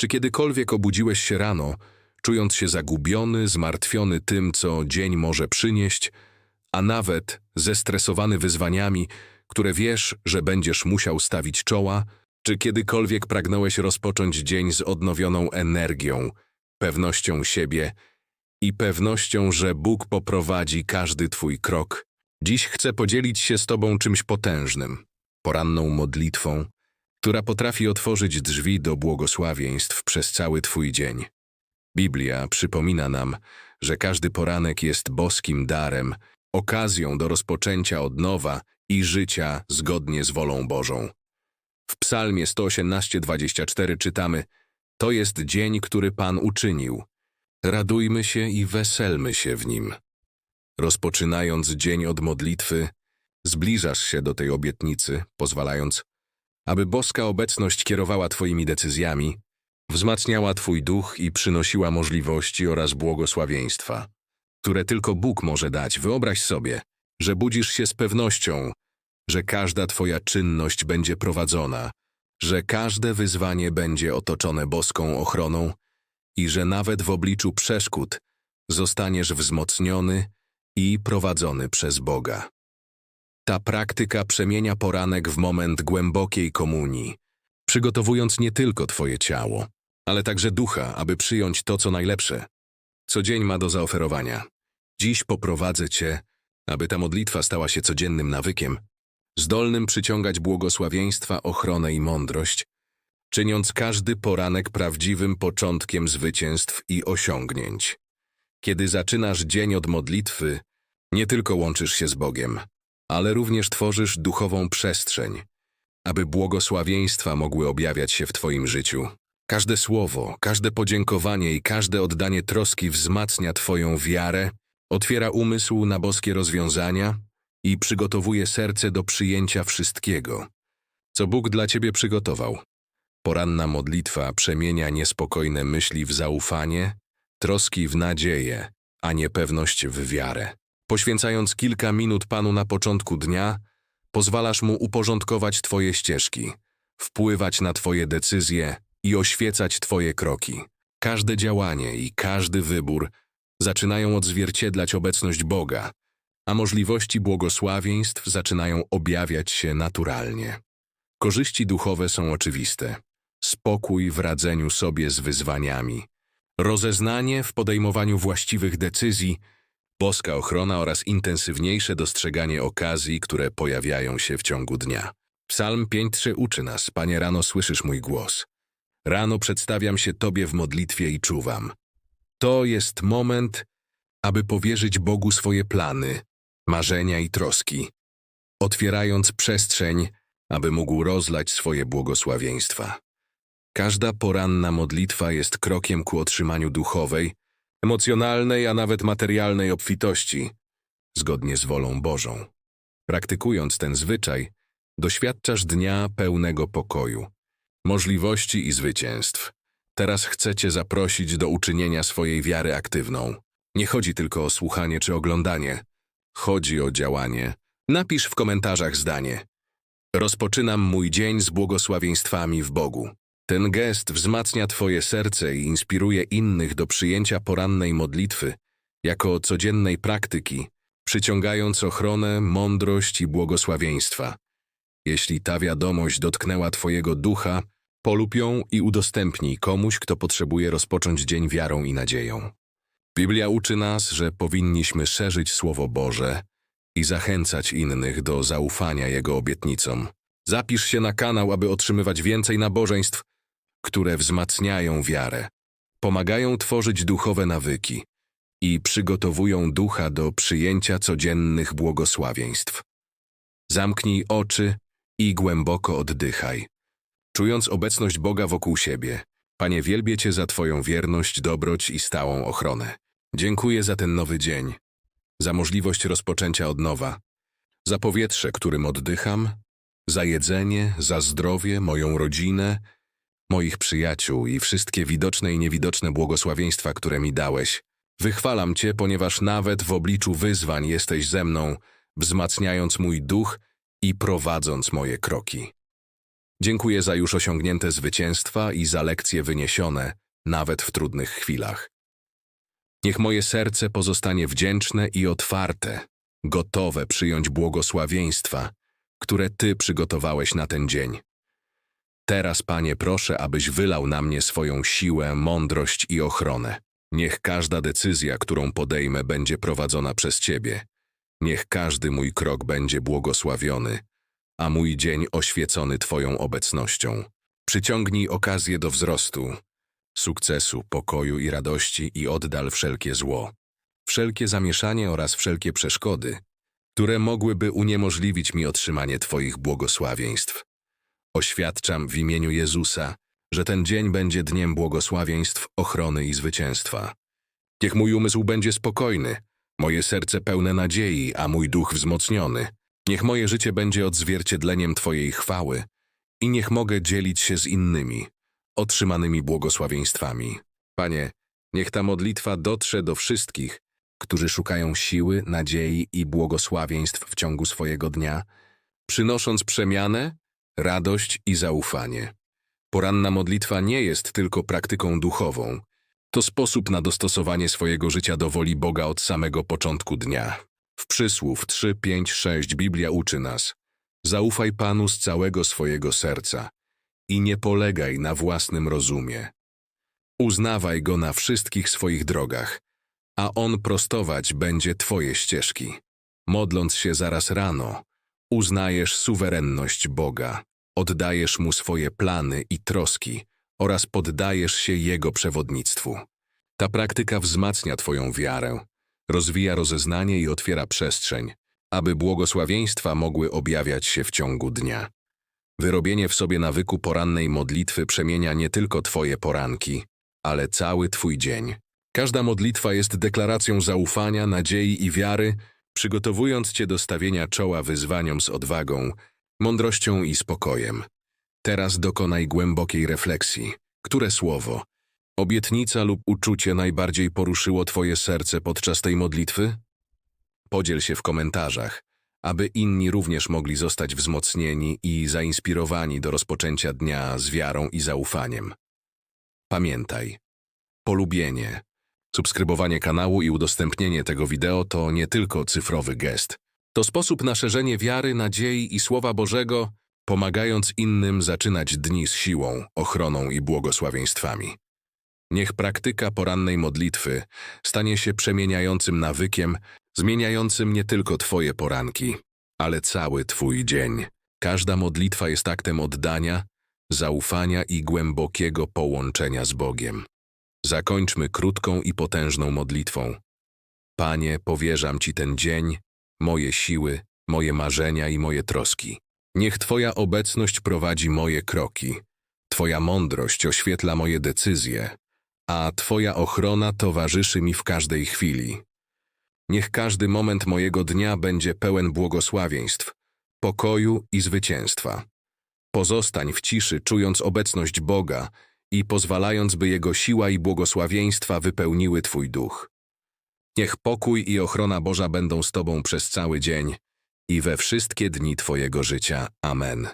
Czy kiedykolwiek obudziłeś się rano, czując się zagubiony, zmartwiony tym, co dzień może przynieść, a nawet zestresowany wyzwaniami, które wiesz, że będziesz musiał stawić czoła? Czy kiedykolwiek pragnąłeś rozpocząć dzień z odnowioną energią, pewnością siebie i pewnością, że Bóg poprowadzi każdy Twój krok? Dziś chcę podzielić się z Tobą czymś potężnym, poranną modlitwą, która potrafi otworzyć drzwi do błogosławieństw przez cały Twój dzień. Biblia przypomina nam, że każdy poranek jest boskim darem, okazją do rozpoczęcia od nowa i życia zgodnie z wolą Bożą. W Psalmie 118:24 czytamy: To jest dzień, który Pan uczynił. Radujmy się i weselmy się w nim. Rozpoczynając dzień od modlitwy, zbliżasz się do tej obietnicy, pozwalając, aby boska obecność kierowała Twoimi decyzjami, wzmacniała Twój duch i przynosiła możliwości oraz błogosławieństwa, które tylko Bóg może dać. Wyobraź sobie, że budzisz się z pewnością, że każda Twoja czynność będzie prowadzona, że każde wyzwanie będzie otoczone boską ochroną i że nawet w obliczu przeszkód zostaniesz wzmocniony i prowadzony przez Boga. Ta praktyka przemienia poranek w moment głębokiej komunii, przygotowując nie tylko Twoje ciało, ale także ducha, aby przyjąć to, co najlepsze, co dzień ma do zaoferowania. Dziś poprowadzę Cię, aby ta modlitwa stała się codziennym nawykiem, zdolnym przyciągać błogosławieństwa, ochronę i mądrość, czyniąc każdy poranek prawdziwym początkiem zwycięstw i osiągnięć. Kiedy zaczynasz dzień od modlitwy, nie tylko łączysz się z Bogiem, ale również tworzysz duchową przestrzeń, aby błogosławieństwa mogły objawiać się w Twoim życiu. Każde słowo, każde podziękowanie i każde oddanie troski wzmacnia Twoją wiarę, otwiera umysł na boskie rozwiązania i przygotowuje serce do przyjęcia wszystkiego, co Bóg dla Ciebie przygotował. Poranna modlitwa przemienia niespokojne myśli w zaufanie, troski w nadzieję, a niepewność w wiarę. Poświęcając kilka minut Panu na początku dnia, pozwalasz Mu uporządkować Twoje ścieżki, wpływać na Twoje decyzje i oświecać Twoje kroki. Każde działanie i każdy wybór zaczynają odzwierciedlać obecność Boga, a możliwości błogosławieństw zaczynają objawiać się naturalnie. Korzyści duchowe są oczywiste. Spokój w radzeniu sobie z wyzwaniami, rozeznanie w podejmowaniu właściwych decyzji, boska ochrona oraz intensywniejsze dostrzeganie okazji, które pojawiają się w ciągu dnia. Psalm 5.3 uczy nas, Panie rano słyszysz mój głos. Rano przedstawiam się Tobie w modlitwie i czuwam. To jest moment, aby powierzyć Bogu swoje plany, marzenia i troski, otwierając przestrzeń, aby mógł rozlać swoje błogosławieństwa. Każda poranna modlitwa jest krokiem ku otrzymaniu duchowej, emocjonalnej, a nawet materialnej obfitości, zgodnie z wolą Bożą. Praktykując ten zwyczaj, doświadczasz dnia pełnego pokoju, możliwości i zwycięstw. Teraz chcę Cię zaprosić do uczynienia swojej wiary aktywną. Nie chodzi tylko o słuchanie czy oglądanie. Chodzi o działanie. Napisz w komentarzach zdanie. Rozpoczynam mój dzień z błogosławieństwami w Bogu. Ten gest wzmacnia Twoje serce i inspiruje innych do przyjęcia porannej modlitwy jako codziennej praktyki, przyciągając ochronę, mądrość i błogosławieństwa. Jeśli ta wiadomość dotknęła Twojego ducha, polub ją i udostępnij komuś, kto potrzebuje rozpocząć dzień wiarą i nadzieją. Biblia uczy nas, że powinniśmy szerzyć Słowo Boże i zachęcać innych do zaufania Jego obietnicom. Zapisz się na kanał, aby otrzymywać więcej nabożeństw, które wzmacniają wiarę, pomagają tworzyć duchowe nawyki i przygotowują ducha do przyjęcia codziennych błogosławieństw. Zamknij oczy i głęboko oddychaj. Czując obecność Boga wokół siebie, Panie, wielbię Cię za Twoją wierność, dobroć i stałą ochronę. Dziękuję za ten nowy dzień, za możliwość rozpoczęcia od nowa, za powietrze, którym oddycham, za jedzenie, za zdrowie, moją rodzinę, moich przyjaciół i wszystkie widoczne i niewidoczne błogosławieństwa, które mi dałeś. Wychwalam Cię, ponieważ nawet w obliczu wyzwań jesteś ze mną, wzmacniając mój duch i prowadząc moje kroki. Dziękuję za już osiągnięte zwycięstwa i za lekcje wyniesione, nawet w trudnych chwilach. Niech moje serce pozostanie wdzięczne i otwarte, gotowe przyjąć błogosławieństwa, które Ty przygotowałeś na ten dzień. Teraz, Panie, proszę, abyś wylał na mnie swoją siłę, mądrość i ochronę. Niech każda decyzja, którą podejmę, będzie prowadzona przez Ciebie. Niech każdy mój krok będzie błogosławiony, a mój dzień oświecony Twoją obecnością. Przyciągnij okazję do wzrostu, sukcesu, pokoju i radości i oddal wszelkie zło, wszelkie zamieszanie oraz wszelkie przeszkody, które mogłyby uniemożliwić mi otrzymanie Twoich błogosławieństw. Oświadczam w imieniu Jezusa, że ten dzień będzie dniem błogosławieństw, ochrony i zwycięstwa. Niech mój umysł będzie spokojny, moje serce pełne nadziei, a mój duch wzmocniony. Niech moje życie będzie odzwierciedleniem Twojej chwały i niech mogę dzielić się z innymi, otrzymanymi błogosławieństwami. Panie, niech ta modlitwa dotrze do wszystkich, którzy szukają siły, nadziei i błogosławieństw w ciągu swojego dnia, przynosząc przemianę, radość i zaufanie. Poranna modlitwa nie jest tylko praktyką duchową. To sposób na dostosowanie swojego życia do woli Boga od samego początku dnia. W przysłów 3, 5, 6 Biblia uczy nas Zaufaj Panu z całego swojego serca i nie polegaj na własnym rozumie. Uznawaj Go na wszystkich swoich drogach, a On prostować będzie Twoje ścieżki. Modląc się zaraz rano, uznajesz suwerenność Boga, oddajesz Mu swoje plany i troski oraz poddajesz się Jego przewodnictwu. Ta praktyka wzmacnia Twoją wiarę, rozwija rozeznanie i otwiera przestrzeń, aby błogosławieństwa mogły objawiać się w ciągu dnia. Wyrobienie w sobie nawyku porannej modlitwy przemienia nie tylko Twoje poranki, ale cały Twój dzień. Każda modlitwa jest deklaracją zaufania, nadziei i wiary, przygotowując Cię do stawienia czoła wyzwaniom z odwagą, mądrością i spokojem. Teraz dokonaj głębokiej refleksji. Które słowo, obietnica lub uczucie najbardziej poruszyło Twoje serce podczas tej modlitwy? Podziel się w komentarzach, aby inni również mogli zostać wzmocnieni i zainspirowani do rozpoczęcia dnia z wiarą i zaufaniem. Pamiętaj, polubienie, subskrybowanie kanału i udostępnienie tego wideo to nie tylko cyfrowy gest. To sposób na szerzenie wiary, nadziei i Słowa Bożego, pomagając innym zaczynać dni z siłą, ochroną i błogosławieństwami. Niech praktyka porannej modlitwy stanie się przemieniającym nawykiem, zmieniającym nie tylko Twoje poranki, ale cały Twój dzień. Każda modlitwa jest aktem oddania, zaufania i głębokiego połączenia z Bogiem. Zakończmy krótką i potężną modlitwą. Panie, powierzam Ci ten dzień, moje siły, moje marzenia i moje troski. Niech Twoja obecność prowadzi moje kroki, Twoja mądrość oświetla moje decyzje, a Twoja ochrona towarzyszy mi w każdej chwili. Niech każdy moment mojego dnia będzie pełen błogosławieństw, pokoju i zwycięstwa. Pozostań w ciszy, czując obecność Boga i pozwalając, by Jego siła i błogosławieństwa wypełniły Twój duch. Niech pokój i ochrona Boża będą z Tobą przez cały dzień i we wszystkie dni Twojego życia. Amen.